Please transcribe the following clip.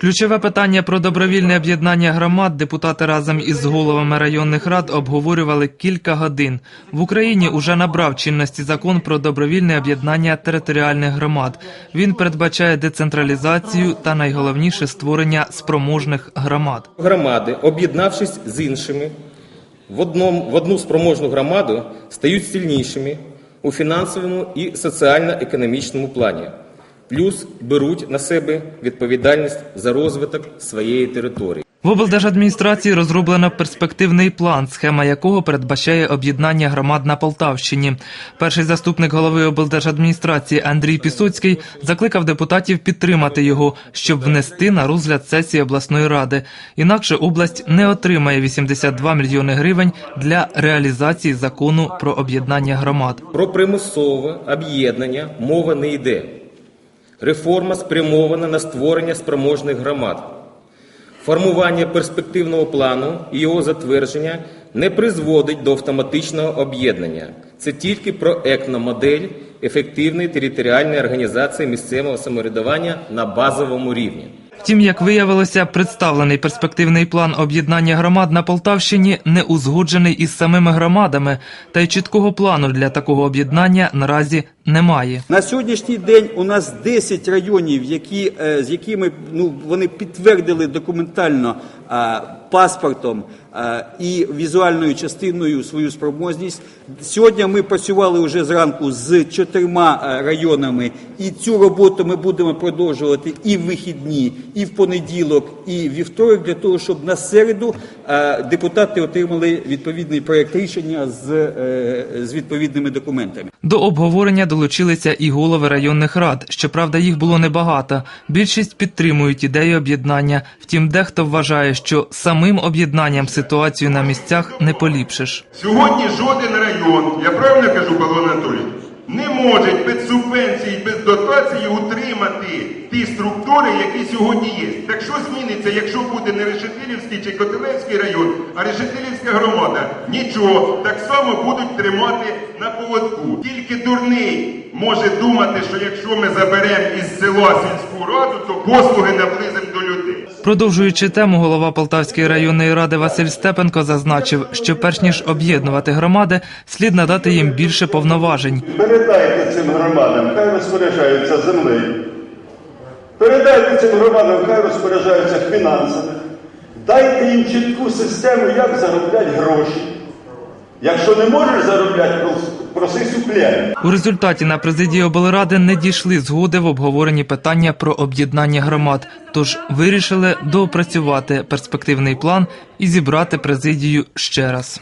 Ключове питання про добровільне об'єднання громад депутати разом із головами районних рад обговорювали кілька годин. В Україні уже набрав чинності закон про добровільне об'єднання територіальних громад. Він передбачає децентралізацію та найголовніше створення спроможних громад. Громади, об'єднавшись з іншими, в, одному, в одну спроможну громаду стають сильнішими у фінансовому і соціально-економічному плані. Плюс беруть на себе відповідальність за розвиток своєї території. В облдержадміністрації розроблено перспективний план, схема якого передбачає об'єднання громад на Полтавщині. Перший заступник голови облдержадміністрації Андрій Пісоцький закликав депутатів підтримати його, щоб внести на розгляд сесії обласної ради. Інакше область не отримає 82 мільйони гривень для реалізації закону про об'єднання громад. Про примусове об'єднання мова не йде. Реформа спрямована на створення спроможних громад. Формування перспективного плану і його затвердження не призводить до автоматичного об'єднання. Це тільки проектна модель ефективної територіальної організації місцевого самоврядування на базовому рівні. Втім, як виявилося, представлений перспективний план об'єднання громад на Полтавщині не узгоджений із самими громадами, та й чіткого плану для такого об'єднання наразі немає. На сьогоднішній день у нас 10 районів, які, е, з якими ну, вони підтвердили документально паспортом е, і візуальною частиною свою спроможність. Сьогодні ми працювали вже зранку з чотирма е, районами, і цю роботу ми будемо продовжувати і в вихідні, і в понеділок, і вівторок, для того, щоб на середу е, депутати отримали відповідний проєкт рішення з, е, з відповідними документами. До обговорення долучилися і голови районних рад. Щоправда, їх було небагато. Більшість підтримують ідею об'єднання. Втім, дехто вважає, що самим об'єднанням ситуацію на місцях не поліпшиш. Сьогодні жоден район, я правильно кажу, Павло Анатолійович, не може без субвенцій, без дотації утримати ті структури, які сьогодні є. Так що зміниться, якщо буде не Решетилівський чи Котелевський район, а Решетилівська громада? Нічого, так само будуть тримати на поводку. Тільки дурний може думати, що якщо ми заберемо із села сільську раду, то послуги наблизимо до людей. Продовжуючи тему, голова Полтавської районної ради Василь Степенко зазначив, що перш ніж об'єднувати громади, слід надати їм більше повноважень. Передайте цим громадам, хай розпоряджаються землею. Передайте цим громадам, хай розпоряджаються фінансами. Дайте їм чітку систему, як заробляти гроші. Якщо не можеш заробляти, прос- проси суплянь. У результаті на президії облради не дійшли згоди в обговоренні питання про об'єднання громад, тож вирішили доопрацювати перспективний план і зібрати президію ще раз.